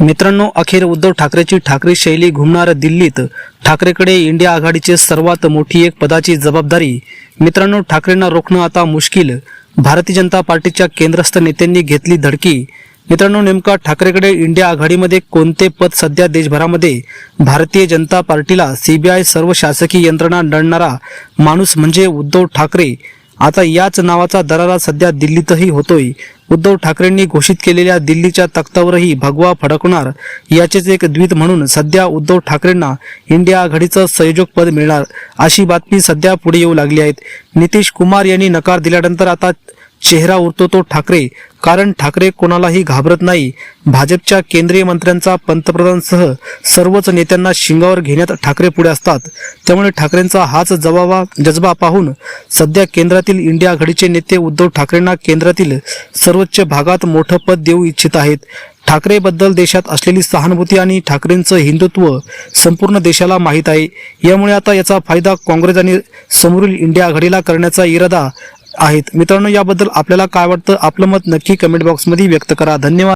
मित्रांनो अखेर उद्धव ठाकरेची ठाकरे शैली घुमणार दिल्लीत. ठाकरेकडे इंडिया आघाडीची सर्वात मोठी एक पदाची जबाबदारी. मित्रांनो ठाकरेंना रोखणं आता मुश्किल. भारतीय जनता पार्टीच्या केंद्रस्थ नेत्यांनी घेतली धडकी. मित्रांनो नेमका ठाकरेकडे इंडिया आघाडीमध्ये कोणते पद सध्या देशभरामध्ये? भारतीय जनता पार्टीला सीबीआय सर्व शासकीय यंत्रणा लढणारा माणूस म्हणजे उद्धव ठाकरे. आता याच नावाचा दरारा सध्या दिल्लीतही होतोय. उद्धव ठाकरेंनी घोषित केलेल्या दिल्लीच्या तख्तावरही भगवा फडकणार याचेच एक द्वित म्हणून सध्या उद्धव ठाकरेंना इंडिया आघाडीचं संयोजक पद मिळणार अशी बातमी सध्या पुढे येऊ लागली आहेत नितीश कुमार यांनी नकार दिल्यानंतर आता चेहरा उरतो तो ठाकरे. कारण ठाकरे कोणालाही घाबरत नाही. भाजपच्या केंद्रीय मंत्र्यांचा पंतप्रधानसह सर्वच नेत्यांना शिंगावर घेण्यात ठाकरे पुढे असतात. त्यामुळे ठाकरेंचा हाच जबाबा जज्बा पाहून सध्या केंद्रातील इंडिया आघाडीचे नेते उद्धव ठाकरेंना केंद्रातील सर्वोच्च भागात मोठं पद देऊ इच्छित आहेत. ठाकरेबद्दल देशात असलेली सहानुभूती आणि ठाकरेंचं हिंदुत्व संपूर्ण देशाला माहीत आहे. यामुळे आता याचा फायदा काँग्रेस आणि समोरील इंडिया आघाडीला करण्याचा इरादा आहेत. मित्रांनो याबद्दल आपल्याला काय वाटतं? आपलं मत नक्की कमेंट बॉक्समध्ये व्यक्त करा. धन्यवाद.